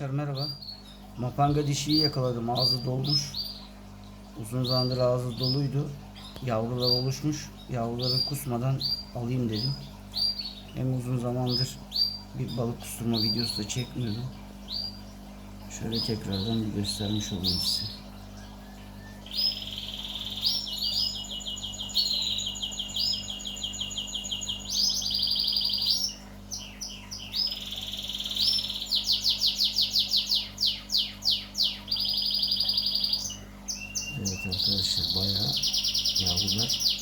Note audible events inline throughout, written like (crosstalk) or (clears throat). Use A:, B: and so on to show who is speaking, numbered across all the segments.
A: Arkadaşlar merhaba. Mapanga dişiyi yakaladım. Ağzı dolmuş. Uzun zamandır ağzı doluydu. Yavrular oluşmuş. Yavruları kusmadan alayım dedim. Hem uzun zamandır bir balık kusturma videosu da çekmiyordum. Şöyle tekrardan bir göstermiş olayım size. Evet arkadaşlar bayağı yavrular.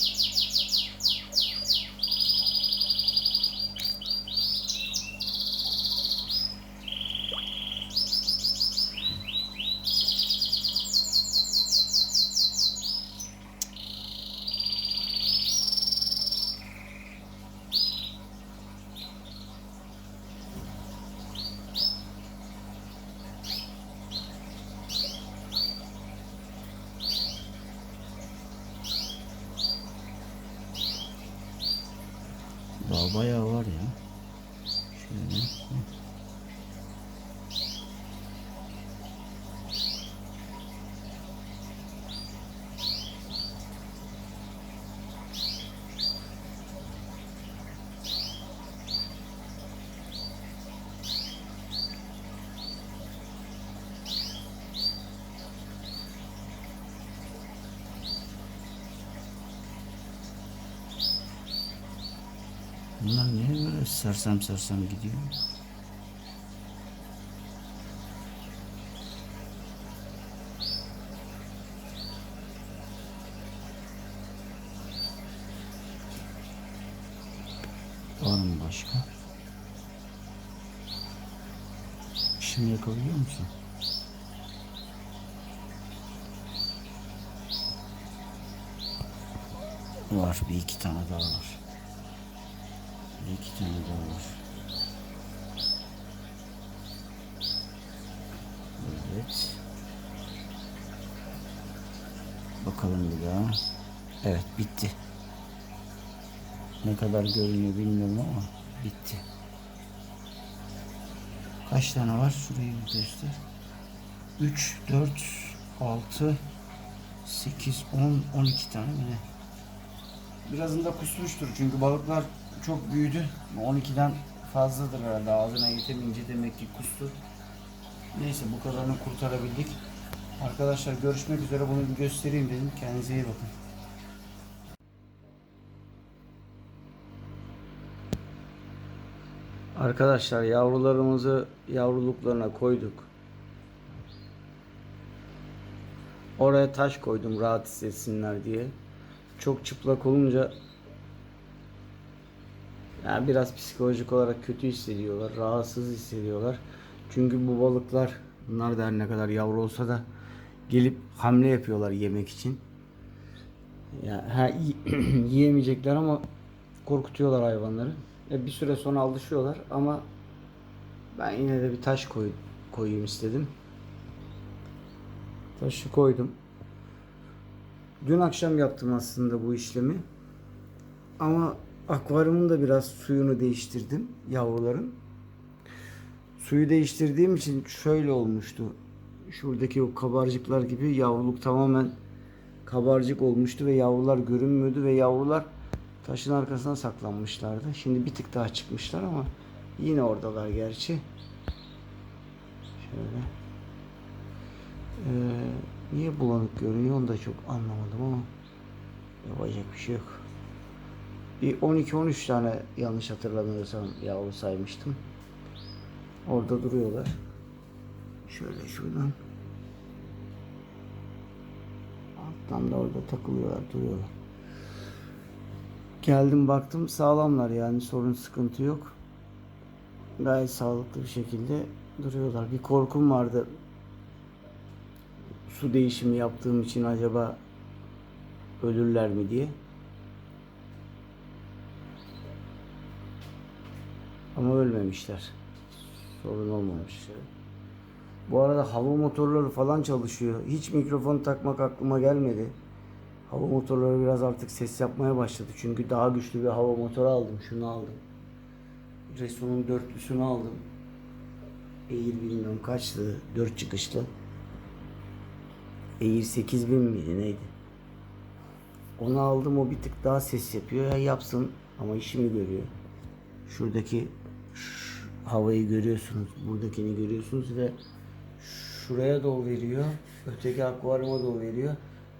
A: Daha bayağı var ya. Şöyle. Bunlar niye böyle sersem sersem gidiyor? Var mı başka? Şimdi yakalıyor musun? Var bir iki tane daha var. Bir iki tane daha. Evet. Bakalım bir daha. Evet bitti. Ne kadar görünüyor bilmiyorum ama bitti. Kaç tane var? Şurayı bir göster. 3, 4, 6, 8, 10, 12 tane mi ne? Birazında kusmuştur çünkü balıklar çok büyüdü. 12'den fazladır herhalde ağzına yetemeyince demek ki kustu. Neyse bu kadarını kurtarabildik. Arkadaşlar görüşmek üzere bunu bir göstereyim dedim. Kendinize iyi bakın. Arkadaşlar yavrularımızı yavruluklarına koyduk. Oraya taş koydum rahat hissetsinler diye. Çok çıplak olunca yani biraz psikolojik olarak kötü hissediyorlar, rahatsız hissediyorlar. Çünkü bu balıklar, bunlar da ne kadar yavru olsa da gelip hamle yapıyorlar yemek için. Yani (clears throat) yiyemeyecekler ama korkutuyorlar hayvanları. E, bir süre sonra alışıyorlar ama ben yine de bir taş koy, koyayım istedim. Taşı koydum. Dün akşam yaptım aslında bu işlemi. Ama akvaryumun da biraz suyunu değiştirdim yavruların. Suyu değiştirdiğim için şöyle olmuştu. Şuradaki o kabarcıklar gibi yavruluk tamamen kabarcık olmuştu ve yavrular görünmüyordu ve yavrular taşın arkasına saklanmışlardı. Şimdi bir tık daha çıkmışlar ama yine oradalar gerçi. Şöyle. Ee, niye bulanık görünüyor onu da çok anlamadım ama yapacak bir şey yok. Bir 12-13 tane yanlış hatırlamıyorsam yavru saymıştım. Orada duruyorlar. Şöyle şuradan. Alttan da orada takılıyorlar, duruyorlar. Geldim baktım sağlamlar yani sorun sıkıntı yok. Gayet sağlıklı bir şekilde duruyorlar. Bir korkum vardı. Su değişimi yaptığım için acaba ölürler mi diye. Ama ölmemişler. Sorun olmamış. Bu arada hava motorları falan çalışıyor. Hiç mikrofon takmak aklıma gelmedi. Hava motorları biraz artık ses yapmaya başladı. Çünkü daha güçlü bir hava motoru aldım. Şunu aldım. Reson'un dörtlüsünü aldım. Eğir bilmiyorum kaçtı. 4 çıkışlı. Eğir 8000 miydi neydi? Onu aldım o bir tık daha ses yapıyor. Ya yapsın ama işimi görüyor. Şuradaki havayı görüyorsunuz. Buradakini görüyorsunuz ve şuraya doğru veriyor. Öteki akvaryuma doğru veriyor.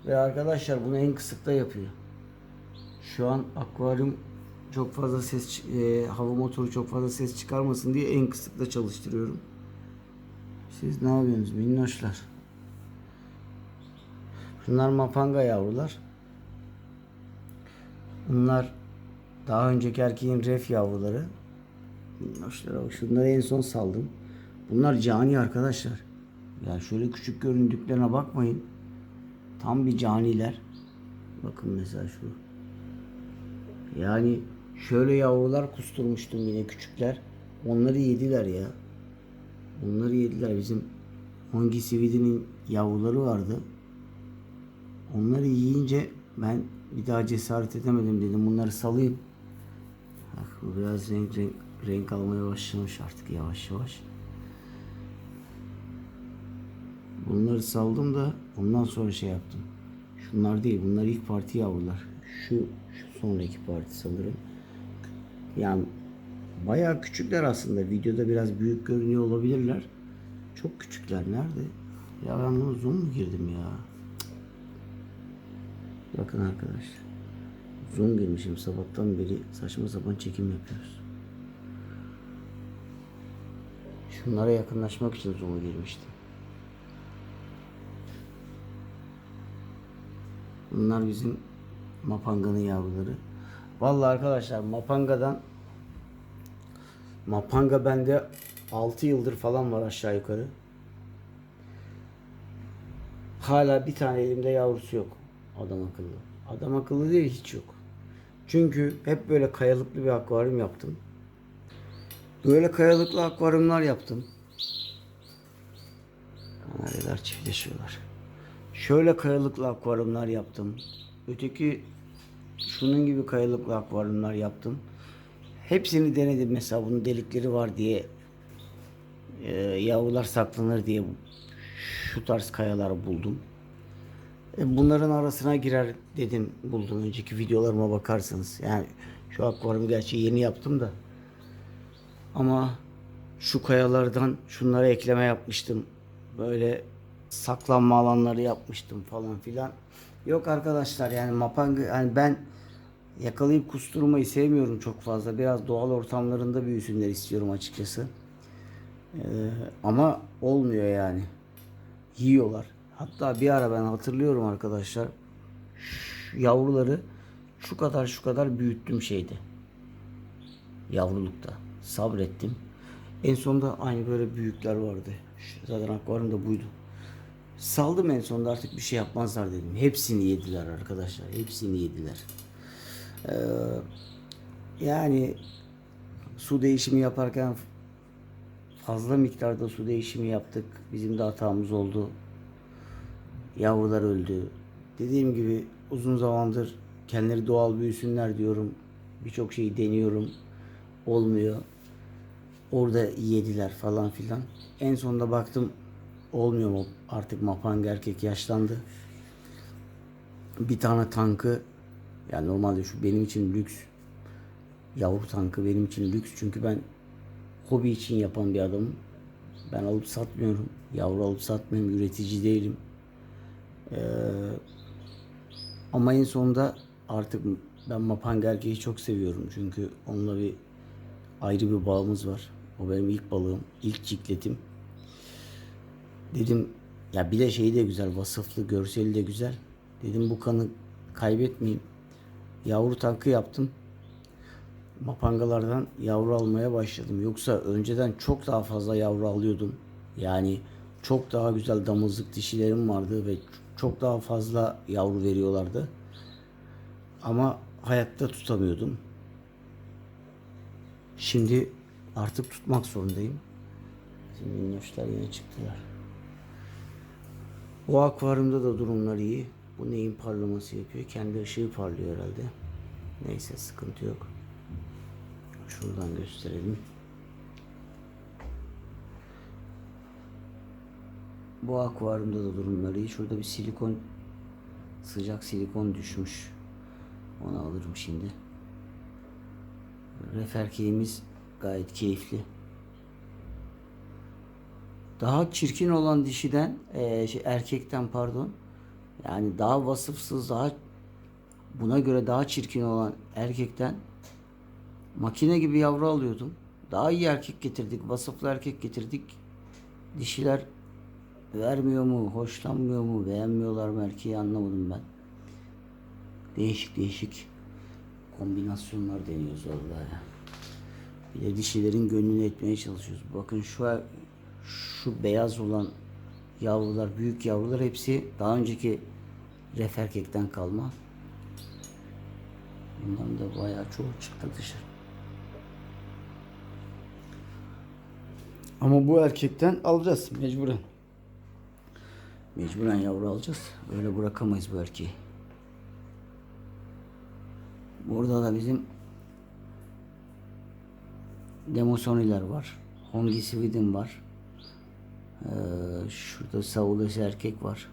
A: Ve arkadaşlar bunu en kısıkta yapıyor. Şu an akvaryum çok fazla ses e, hava motoru çok fazla ses çıkarmasın diye en kısıkta çalıştırıyorum. Siz ne yapıyorsunuz minnoşlar? Bunlar mapanga yavrular. Bunlar daha önceki erkeğin ref yavruları. Minnoşlara bak şunları en son saldım. Bunlar cani arkadaşlar. Ya şöyle küçük göründüklerine bakmayın. Tam bir caniler. Bakın mesela şu. Yani şöyle yavrular kusturmuştum yine küçükler. Onları yediler ya. Onları yediler. Bizim Hongi Sividi'nin yavruları vardı. Onları yiyince ben bir daha cesaret edemedim dedim. Bunları salayım. Bak bu biraz renk, renk, renk almaya başlamış artık yavaş yavaş. Bunları saldım da ondan sonra şey yaptım. Şunlar değil. Bunlar ilk parti yavrular. Şu, şu sonraki parti sanırım. Yani bayağı küçükler aslında. Videoda biraz büyük görünüyor olabilirler. Çok küçükler. Nerede? Ya ben bunu zoom mu girdim ya? Bakın arkadaşlar. Zoom girmişim sabahtan beri saçma sapan çekim yapıyoruz. Şunlara yakınlaşmak için zoom'a girmiştim. Bunlar bizim Mapanga'nın yavruları. Vallahi arkadaşlar Mapanga'dan Mapanga bende 6 yıldır falan var aşağı yukarı. Hala bir tane elimde yavrusu yok. Adam akıllı. Adam akıllı değil hiç yok. Çünkü hep böyle kayalıklı bir akvaryum yaptım. Böyle kayalıklı akvaryumlar yaptım. Kanaryalar çiftleşiyorlar. Şöyle kayalıklı akvaryumlar yaptım. Öteki şunun gibi kayalıklı akvaryumlar yaptım. Hepsini denedim mesela bunun delikleri var diye e, yavrular saklanır diye şu tarz kayalar buldum. E, bunların arasına girer dedim buldum önceki videolarıma bakarsanız. Yani şu akvaryumu gerçi yeni yaptım da. Ama şu kayalardan şunlara ekleme yapmıştım. Böyle saklanma alanları yapmıştım falan filan. Yok arkadaşlar yani mapanga yani ben yakalayıp kusturmayı sevmiyorum çok fazla. Biraz doğal ortamlarında büyüsünler istiyorum açıkçası. Ee, ama olmuyor yani. Yiyorlar. Hatta bir ara ben hatırlıyorum arkadaşlar. Şu yavruları şu kadar şu kadar büyüttüm şeyde. Yavrulukta. Sabrettim. En sonunda aynı böyle büyükler vardı. Zaten akvaryum da buydu. Saldım en sonunda artık bir şey yapmazlar dedim. Hepsini yediler arkadaşlar. Hepsini yediler. Ee, yani su değişimi yaparken fazla miktarda su değişimi yaptık. Bizim de hatamız oldu. Yavrular öldü. Dediğim gibi uzun zamandır kendileri doğal büyüsünler diyorum. Birçok şeyi deniyorum. Olmuyor. Orada yediler falan filan. En sonunda baktım olmuyor mu? Artık mapanga erkek yaşlandı. Bir tane tankı yani normalde şu benim için lüks. Yavru tankı benim için lüks çünkü ben hobi için yapan bir adamım. Ben alıp satmıyorum. Yavru alıp satmıyorum. Üretici değilim. Ee, ama en sonunda artık ben mapanga erkeği çok seviyorum. Çünkü onunla bir ayrı bir bağımız var. O benim ilk balığım. ilk cikletim. Dedim ya bir de şeyi de güzel. Vasıflı, görseli de güzel. Dedim bu kanı kaybetmeyeyim. Yavru tankı yaptım. Mapangalardan yavru almaya başladım. Yoksa önceden çok daha fazla yavru alıyordum. Yani çok daha güzel damızlık dişilerim vardı ve çok daha fazla yavru veriyorlardı. Ama hayatta tutamıyordum. Şimdi artık tutmak zorundayım. Şimdi minnoşlar yine çıktılar. O akvaryumda da durumlar iyi. Bu neyin parlaması yapıyor? Kendi ışığı parlıyor herhalde. Neyse sıkıntı yok. Şuradan gösterelim. Bu akvaryumda da durumları iyi. Şurada bir silikon sıcak silikon düşmüş. Onu alırım şimdi. Ref erkeğimiz gayet keyifli. Daha çirkin olan dişiden, eee, şey, erkekten pardon. Yani daha vasıfsız, daha buna göre daha çirkin olan erkekten makine gibi yavru alıyordum. Daha iyi erkek getirdik, vasıflı erkek getirdik. Dişiler vermiyor mu, hoşlanmıyor mu, beğenmiyorlar mı erkeği anlamadım ben. Değişik değişik kombinasyonlar deniyoruz vallahi. Bir de gönlünü etmeye çalışıyoruz. Bakın şu şu beyaz olan yavrular, büyük yavrular hepsi daha önceki ref erkekten kalma. Bundan da bayağı çoğu çıktı dışarı. Ama bu erkekten alacağız mecburen. Mecburen yavru alacağız. Öyle bırakamayız bu erkeği. Burada da bizim Demosoniler var. Hongi Sweden var. Ee, şurada Saulesi erkek var.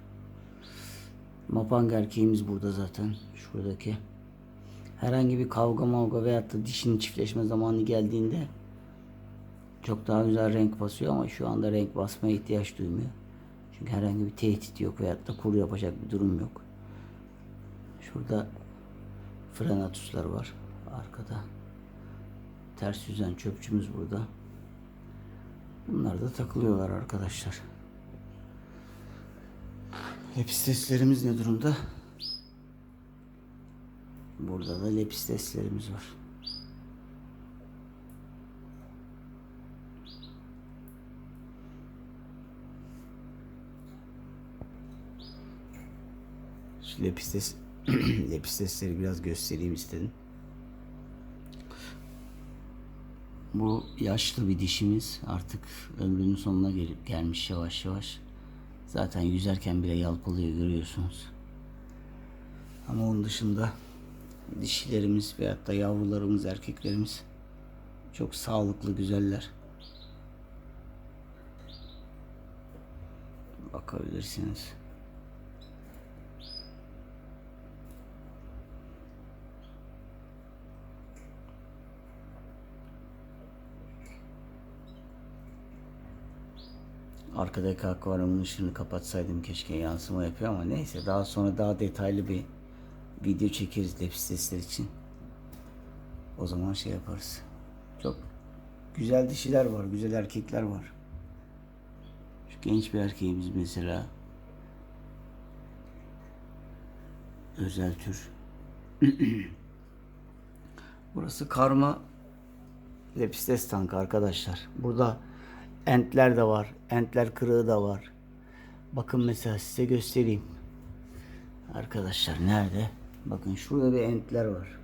A: Mapang erkeğimiz burada zaten. Şuradaki. Herhangi bir kavga mavga veyahut da dişinin çiftleşme zamanı geldiğinde çok daha güzel renk basıyor ama şu anda renk basmaya ihtiyaç duymuyor. Çünkü herhangi bir tehdit yok veyahut da kuru yapacak bir durum yok. Şurada frenatuslar var arkada. Ters yüzen çöpçümüz burada. Bunlar da takılıyorlar arkadaşlar. Lepisteslerimiz ne durumda? Burada da lepisteslerimiz var. Şu lepistes (clears throat) lepistesleri biraz göstereyim istedim. Bu yaşlı bir dişimiz artık ömrünün sonuna gelip gelmiş yavaş yavaş. Zaten yüzerken bile yalpalıyor görüyorsunuz. Ama onun dışında dişilerimiz veyahut da yavrularımız, erkeklerimiz çok sağlıklı, güzeller. Bakabilirsiniz. Arkadaki akvaryumun ışığını kapatsaydım keşke yansıma yapıyor ama neyse daha sonra daha detaylı bir video çekeriz lepistesler için. O zaman şey yaparız. Çok güzel dişiler var, güzel erkekler var. Şu genç bir erkeğimiz mesela özel tür. (clears throat) Burası karma lepistes tankı arkadaşlar. Burada entler de var. Entler kırığı da var. Bakın mesela size göstereyim. Arkadaşlar nerede? Bakın şurada bir entler var.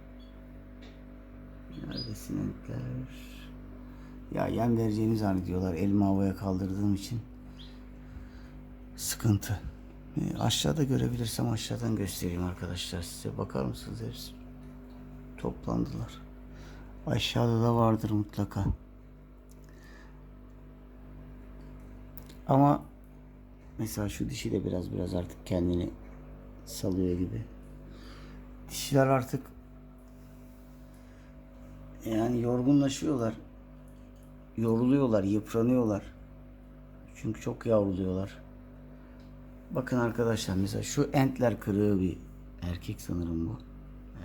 A: Neredesin entler? Ya yem vereceğimi zannediyorlar elimi havaya kaldırdığım için. Sıkıntı. E, aşağıda görebilirsem aşağıdan göstereyim arkadaşlar size. Bakar mısınız hepsi? Toplandılar. Aşağıda da vardır mutlaka. Ama mesela şu dişi de biraz biraz artık kendini salıyor gibi. Dişiler artık yani yorgunlaşıyorlar. Yoruluyorlar, yıpranıyorlar. Çünkü çok yavruluyorlar. Bakın arkadaşlar mesela şu entler kırığı bir erkek sanırım bu.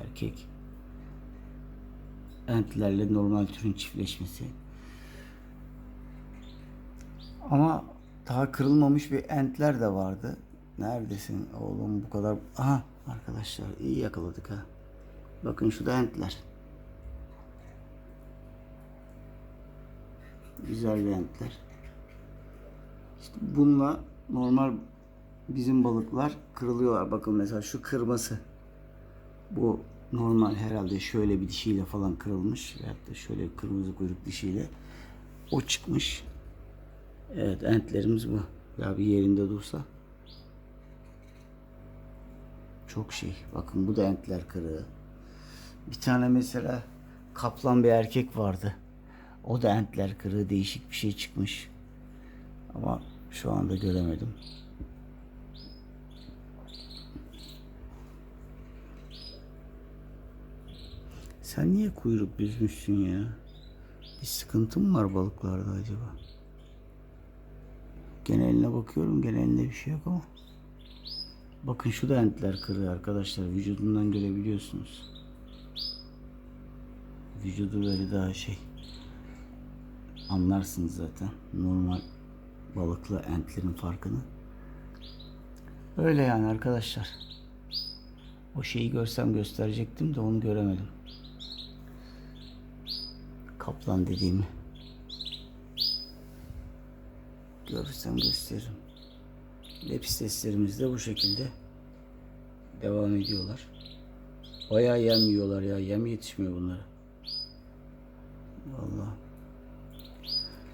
A: Erkek. Entlerle normal türün çiftleşmesi. Ama daha kırılmamış bir entler de vardı. Neredesin oğlum bu kadar? Aha arkadaşlar iyi yakaladık ha. Bakın şu da entler. Güzel bir entler. İşte bununla normal bizim balıklar kırılıyorlar. Bakın mesela şu kırması. Bu normal herhalde şöyle bir dişiyle falan kırılmış. Veyahut da şöyle kırmızı kuyruk dişiyle. O çıkmış. Evet entlerimiz bu. Ya bir yerinde dursa. Çok şey. Bakın bu da entler kırığı. Bir tane mesela kaplan bir erkek vardı. O da entler kırığı değişik bir şey çıkmış. Ama Şu anda göremedim. Sen niye kuyruk büzmüşsün ya? Bir sıkıntı mı var balıklarda acaba? Geneline bakıyorum genelinde bir şey yok ama. Bakın şu da entler kırığı arkadaşlar. Vücudundan görebiliyorsunuz. Vücudu böyle daha şey. Anlarsınız zaten. Normal balıkla entlerin farkını. Öyle yani arkadaşlar. O şeyi görsem gösterecektim de onu göremedim. Kaplan dediğimi. Görürsem gösteririm. Lepisteslerimiz de bu şekilde devam ediyorlar. Bayağı yem yiyorlar ya. Yem yetişmiyor bunlara. Vallahi.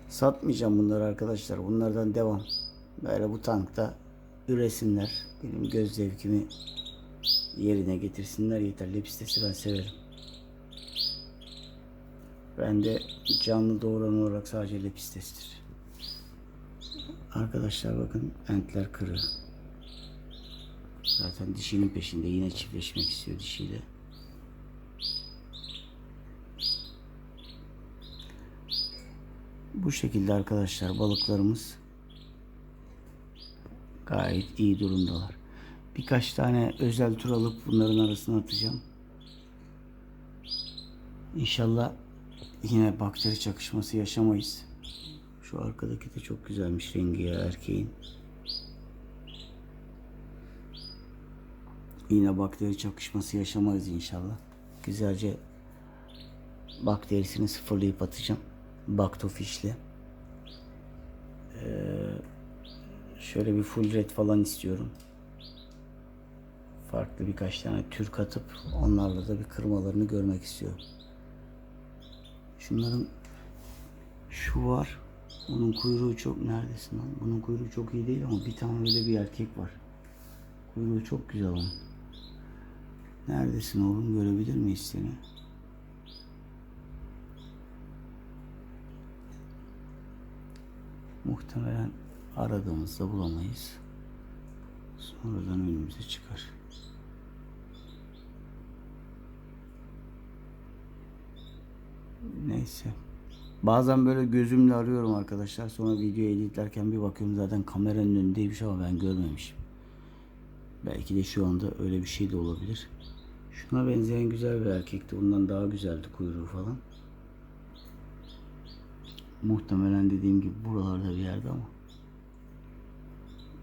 A: Satmayacağım bunları arkadaşlar. Bunlardan devam. Böyle bu tankta üresinler. Benim göz zevkimi yerine getirsinler yeter. Lepistesi ben severim. Ben de canlı doğuran olarak sadece lepistestir. Arkadaşlar bakın entler kırığı. Zaten dişinin peşinde yine çiftleşmek istiyor dişiyle. Bu şekilde arkadaşlar balıklarımız gayet iyi durumdalar. Birkaç tane özel tur alıp bunların arasına atacağım. İnşallah yine bakteri çakışması yaşamayız. Şu arkadaki de çok güzelmiş rengi ya erkeğin. Yine bakteri çakışması yaşamayız inşallah. Güzelce bakterisini sıfırlayıp atacağım. Baktofişle. Ee, şöyle bir full red falan istiyorum. Farklı birkaç tane tür katıp onlarla da bir kırmalarını görmek istiyorum. Şunların şu var. Onun kuyruğu çok neredesin lan? Bunun kuyruğu çok iyi değil ama bir tane öyle bir erkek var. Kuyruğu çok güzel onun. Neredesin oğlum? Görebilir miyiz seni? Muhtemelen aradığımızda bulamayız. Sonradan önümüze çıkar. Neyse. Bazen böyle gözümle arıyorum arkadaşlar. Sonra video editlerken bir bakıyorum zaten kameranın önündeymiş ama ben görmemişim. Belki de şu anda öyle bir şey de olabilir. Şuna benzeyen güzel bir erkekti. Bundan daha güzeldi kuyruğu falan. Muhtemelen dediğim gibi buralarda bir yerde ama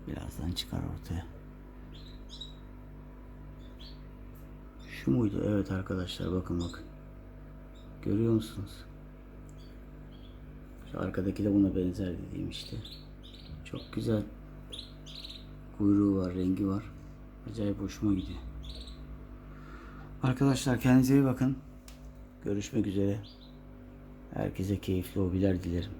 A: birazdan çıkar ortaya. Şu muydu? Evet arkadaşlar bakın bakın. Görüyor musunuz? Arkadaki de buna benzer dediğim işte. Çok güzel kuyruğu var, rengi var. Acayip hoşuma gidiyor. Arkadaşlar kendinize iyi bakın. Görüşmek üzere. Herkese keyifli hobiler dilerim.